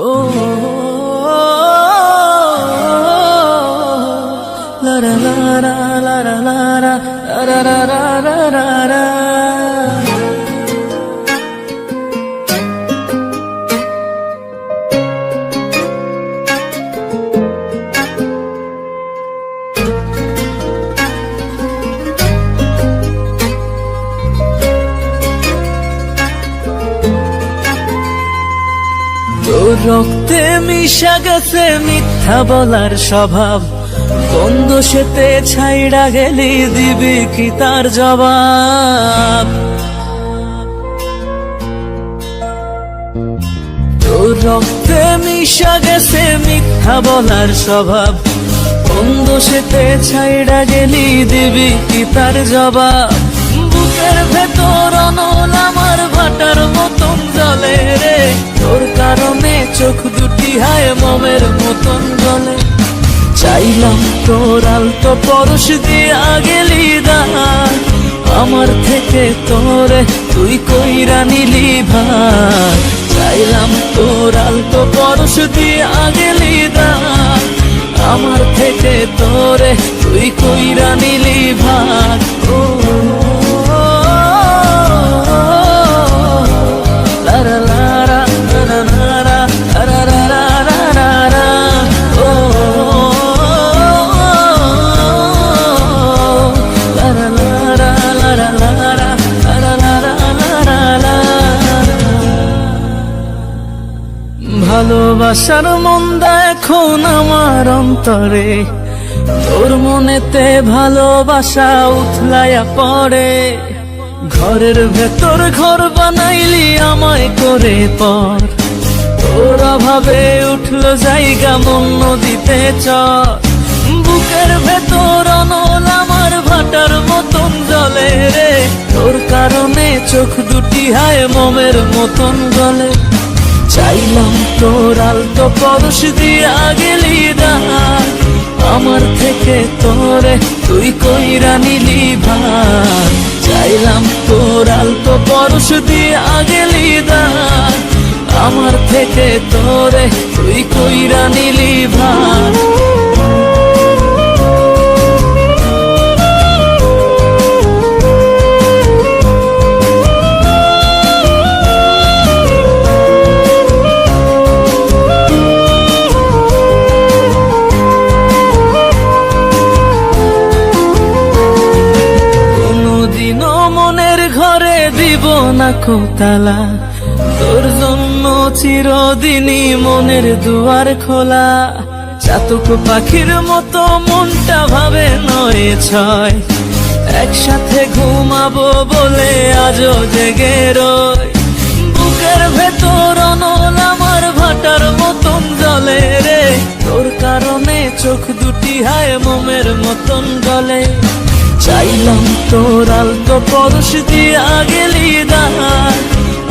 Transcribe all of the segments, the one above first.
Oh, la la la la la la la la la la la তোর রক্তে মিশা গেছে মিথ্যা বলার স্বভাব। বন্ধ সেতে ছাইড়া গেলি দিবি কি তার জবাব? তোর রক্তে মিশা গেছে মিথ্যা বলার স্বভাব। বন্ধ সেতে ছাইড়া গেলি দিবি কি তার জবাব? বুকের ভেতর অনল আমার ভাটার মতন জলে রে। তোর কারণে চোখ দুটি হায় মমের মতন জলে। চাইলাম তোর আলতো পরশ দিয়া গেলি দান আমার থেকে তোরে তুই কইরা নিলি ভাই চাইলাম তোর আলতো পরশ দিয়া গেলি দান আমার থেকে তোরে তুই কইরা নিলি ভাগ ও ভালোবাসার মন্দা এখন আমার অন্তরে। তোর মনেতে ভালোবাসা উথলাইয়া পড়ে। ঘরের ভেতর ঘর বানাইলি আমায় করে পর। তোর অভাবে উঠল জায়গা মন নদীতে চর। বুকের ভেতর অনল আমার ভাটার মতন জলে রে। তোর কারণে চোখ দুটি হায় মমের মতন গলে চাইলাম তোর আলতো পরশ দিয়া গেলি দাঁড় আমার থেকে তোরে তুই কইরা নিলি ভার চাইলাম তোর আলতো পরশ দিয়া গেলি দাঁড় আমার থেকে তোরে তুই কইরা নিলি ভান ঘরে দিব না কোতালা তোর জন্য চিরদিনই মনের দুয়ার খোলা। চাতক পাখির মতো মনটা ভাবে নয় ছয়। একসাথে ঘুমাবো বলে আজও জেগে রয় বুকের ভেতর অনল আমার ভাটার মতন জলে রে। তোর কারণে চোখ দুটি হায় মোমের মতন গলে। চাইলাম তোর আলতো পরশ দিয়া গেলি দান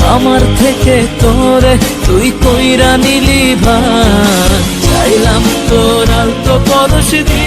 আমার থেকে তোরে, তুই কইরা নিলি ভান চাইলাম তোর আলতো পরশ দিয়া